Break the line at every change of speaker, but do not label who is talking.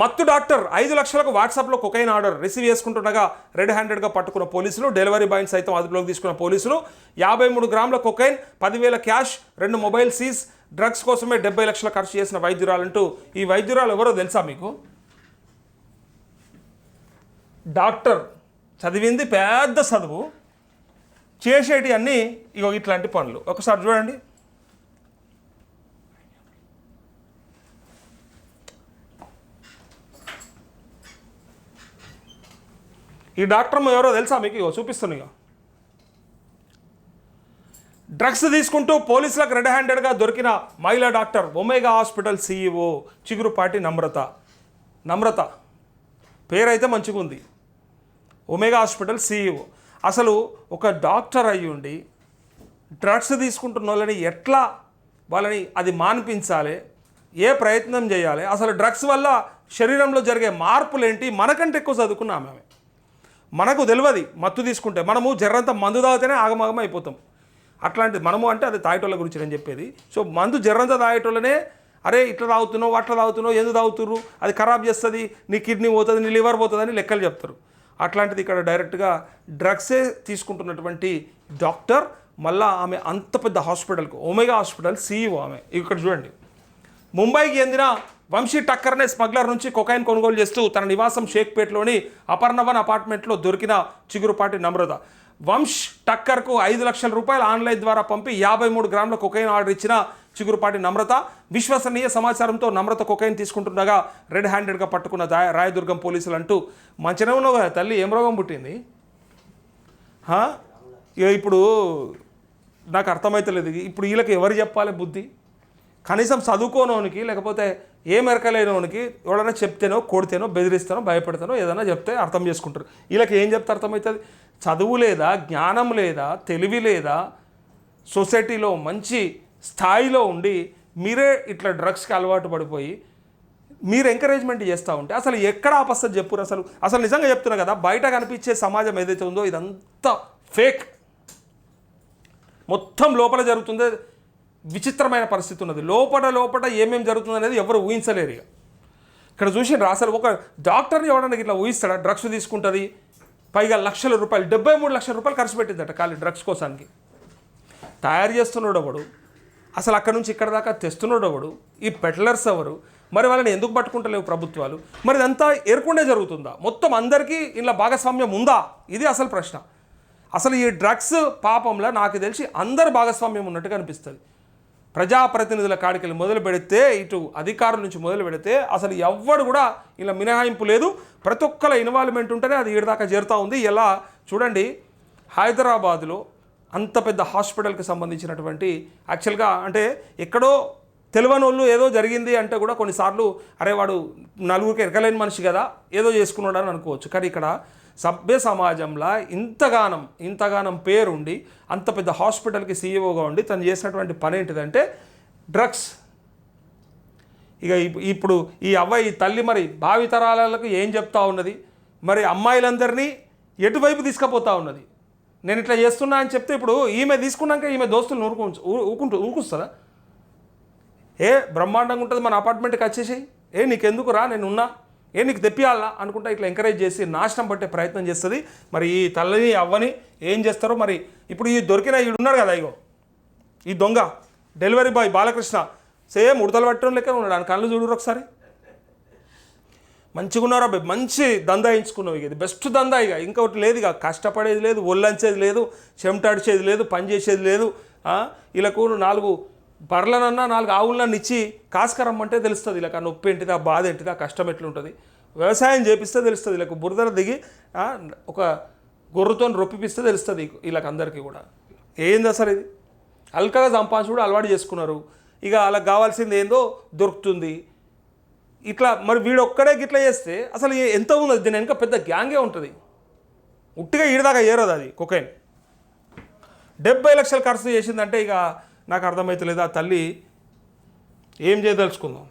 మత్తు డాక్టర్ ఐదు లక్షలకు వాట్సాప్లో కొకైన్ ఆర్డర్ రిసీవ్ చేసుకుంటుండగా రెడ్ హ్యాండెడ్గా పట్టుకున్న పోలీసులు డెలివరీ బాయ్ని సైతం అదుపులోకి తీసుకున్న పోలీసులు యాభై మూడు గ్రాముల కొకైన్ పదివేల క్యాష్ రెండు మొబైల్ సీజ్ డ్రగ్స్ కోసమే డెబ్బై లక్షల ఖర్చు చేసిన వైద్యురాలంటూ ఈ వైద్యురాలు ఎవరో తెలుసా మీకు? డాక్టర్ చదివింది పెద్ద చదువు చేసేటి అన్నీ ఇగో ఇట్లాంటి పనులు. ఒకసారి చూడండి. ఈ డాక్టర్ ఎవరో తెలుసా మీకు? ఇగో డ్రగ్స్ తీసుకుంటూ పోలీసులకు రెడ్ హ్యాండెడ్గా దొరికిన మహిళా doctor Omega hospital CEO Chigurupati Namrata. Namrata. పేరైతే మంచిగా ఉంది. Omega hospital CEO. అసలు ఒక డాక్టర్ అయ్యి ఉండి డ్రగ్స్ తీసుకుంటున్న వాళ్ళని ఎట్లా వాళ్ళని అది మాన్పించాలి? ఏ ప్రయత్నం చేయాలి? అసలు డ్రగ్స్ వల్ల శరీరంలో జరిగే మార్పులేంటి? మనకంటే ఎక్కువ చదువుకున్నాం ఆమె. మనకు తెలియదు మత్తు తీసుకుంటే. మనము జర్రంత మందు తాగితేనే ఆగమాగం అయిపోతాం. అట్లాంటి మనము అంటే అది తాగేటోళ్ళ గురించి నేను చెప్పేది. సో మందు జర్రంత తాగేటోళ్ళనే అరే ఇట్లా తాగుతున్నావు అట్లా తాగుతున్నావు ఎందుకు తాగుతుర్రు? అది ఖరాబ్ చేస్తుంది నీ కిడ్నీ పోతుంది నీ లివర్ పోతుంది అని లెక్కలు చెప్తారు. అట్లాంటిది ఇక్కడ డైరెక్ట్గా డ్రగ్సే తీసుకుంటున్నటువంటి డాక్టర్ మళ్ళా ఆమె అంత పెద్ద హాస్పిటల్కు ఒమేగా హాస్పిటల్ సీఈఓ ఆమె. ఇక్కడ చూడండి. ముంబైకి చెందిన వంశీ టక్కర్ అనే స్మగ్లర్ నుంచి కొకైన్ కొనుగోలు చేస్తూ తన నివాసం షేక్పేట్లోని అపర్ణవన్ అపార్ట్మెంట్లో దొరికిన చిగురుపాటి నమ్రత. వంశ్ టక్కర్కు ఐదు లక్షల రూపాయలు ఆన్లైన్ ద్వారా పంపి యాభై మూడు గ్రాముల కొకైన్ ఆర్డర్ ఇచ్చిన చిగురుపాటి నమ్రత. విశ్వసనీయ సమాచారంతో నమ్రత కొకైన్ తీసుకుంటుండగా రెడ్ హ్యాండెడ్గా పట్టుకున్న దా- రాయదుర్గం పోలీసులు అంటూ మంచిగా ఉన్నావు కదా తల్లి ఏం రోగం పుట్టింది? ఇప్పుడు నాకు అర్థమైతలేదు. ఇప్పుడు వీళ్ళకి ఎవరు చెప్పాలి బుద్ధి? కనీసం చదువుకోనోనికి లేకపోతే ఏ మెరకలేనోనికి ఎవడైనా చెప్తేనో కొడితేనో బెదిరిస్తానో భయపెడతానో ఏదైనా చెప్తే అర్థం చేసుకుంటారు. వీళ్ళకి ఏం చెప్తే అర్థమవుతుంది? చదువు లేదా జ్ఞానం లేదా తెలివి లేదా సొసైటీలో మంచి స్థాయిలో ఉండి మీరే ఇట్లా డ్రగ్స్కి అలవాటు పడిపోయి మీరు ఎంకరేజ్మెంట్ చేస్తూ ఉంటే అసలు ఎక్కడ ఆపస్తుంది చెప్పురు అసలు? అసలు నిజంగా చెప్తున్నా కదా బయట కనిపించే సమాజం ఏదైతే ఉందో ఇదంతా ఫేక్ మొత్తం లోపల జరుగుతుందో విచిత్రమైన పరిస్థితి ఉన్నది. లోపల లోపల ఏమేమి జరుగుతుంది అనేది ఎవరు ఊహించలేరు ఇక. ఇక్కడ చూసిండ్రు అసలు ఒక డాక్టర్ని ఎవడన్నా ఇట్లా ఊహిస్తాడా? డ్రగ్స్ తీసుకుంటుంది. పైగా లక్షల రూపాయలు డెబ్బై మూడు లక్షల రూపాయలు ఖర్చు పెట్టిందట ఖాళీ డ్రగ్స్ కోసానికి. తయారు చేస్తున్నాడు ఒకడు అసలు అక్కడ నుంచి ఇక్కడ దాకా తెస్తున్నాడు ఒకడు ఈ పెట్లర్స్ ఎవరు? మరి వాళ్ళని ఎందుకు పట్టుకుంటలేవు ప్రభుత్వాలు? మరి ఇదంతా ఎరుకుండే జరుగుతుందా? మొత్తం అందరికీ ఇలా భాగస్వామ్యం ఉందా? ఇది అసలు ప్రశ్న. అసలు ఈ డ్రగ్స్ పాపంలో నాకు తెలిసి అందరు భాగస్వామ్యం ఉన్నట్టుగా అనిపిస్తుంది. ప్రజాప్రతినిధుల కాడికెళ్ళి మొదలు పెడితే ఇటు అధికారుల నుంచి మొదలు పెడితే అసలు ఎవ్వడు కూడా ఇలా మినహాయింపు లేదు. ప్రతి ఒక్కల ఇన్వాల్వ్మెంట్ ఉంటేనే అది ఈడదాకా చేరుతూ ఉంది. ఎలా? చూడండి హైదరాబాదులో అంత పెద్ద హాస్పిటల్కి సంబంధించినటువంటి యాక్చువల్గా అంటే ఎక్కడో తెలియని వాళ్ళు ఏదో జరిగింది అంటే కూడా కొన్నిసార్లు అరే వాడు నలుగురికి ఎరకలేని మనిషి కదా ఏదో చేసుకున్నాడు అని అనుకోవచ్చు. కానీ ఇక్కడ సభ్య సమాజంలో ఇంతగానం ఇంతగానం పేరుండి అంత పెద్ద హాస్పిటల్కి సీఈఓగా ఉండి తను చేసినటువంటి పని ఏంటిదంటే డ్రగ్స్. ఇక ఇప్పుడు ఈ అవ్వాయి ఈ తల్లి మరి భావితరాలకు ఏం చెప్తా ఉన్నది? మరి అమ్మాయిలందరినీ ఎటువైపు తీసుకుపోతా ఉన్నది? నేను ఇట్లా చేస్తున్నా అని చెప్తే ఇప్పుడు ఈమె తీసుకున్నాక ఈమె దోస్తులు ఊరుకు ఊరుకుంటు ఊరుకుస్తుందా ఏ బ్రహ్మాండంగా ఉంటుంది మన అపార్ట్మెంట్కి వచ్చేసి ఏ నీకెందుకు రా నేను ఉన్నా ఏ నీకు తెప్పియాలా అనుకుంటా ఇట్లా ఎంకరేజ్ చేసి నాశనం పట్టే ప్రయత్నం చేస్తుంది. మరి ఈ తల్లిని అవ్వని ఏం చేస్తారో మరి ఇప్పుడు ఈ దొరికిన ఈడు ఉన్నాడు కదా ఇగో. ఈ దొంగ డెలివరీ బాయ్ బాలకృష్ణ సేమ్ ఉడతలు పట్టడం లెక్క ఉన్నాడు. ఆయన కళ్ళు చూడరు ఒకసారి. మంచిగా ఉన్నారు అబ్బాయి మంచి దందా ఎంచుకున్నావు ఇక ఇది. బెస్ట్ దందా ఇక. ఇంకొకటి లేదు ఇక. కష్టపడేది లేదు ఒళ్ళంచేది లేదు చెమటాడిచేది లేదు పని చేసేది లేదు ఇలా వీళ్ళకు నాలుగు బర్లనన్నా నాలుగు ఆవులనన్నా ఇచ్చి కాసుకరమ్మంటే తెలుస్తుంది. ఇలా నొప్పి ఏంటిది ఆ బాధ ఏంటిది ఆ కష్టం ఎట్లుంటుంది? వ్యవసాయం చేపిస్తే తెలుస్తుంది. ఇలా బురదర దిగి ఒక గొర్రెతో రొప్పిపిస్తే తెలుస్తుంది వీళ్ళకి అందరికీ కూడా. ఏంది అసలు ఇది? అల్కగా సంపాదించి కూడా అలవాటు చేసుకున్నారు. ఇక వాళ్ళకి కావాల్సింది ఏందో దొరుకుతుంది. ఇట్లా మరి వీడొక్కడే గిట్లా చేస్తే అసలు ఎంత ఉన్నది? దీని వెనుక పెద్ద గ్యాంగే ఉంటుంది. ఉట్టిగా ఈడదాకా ఏరదు అది కొకైన్. డెబ్బై లక్షలు ఖర్చు చేసిందంటే ఇక నాకు అర్థమవుతలేదు ఆ తల్లి ఏం చేయదలుచుకుందాం.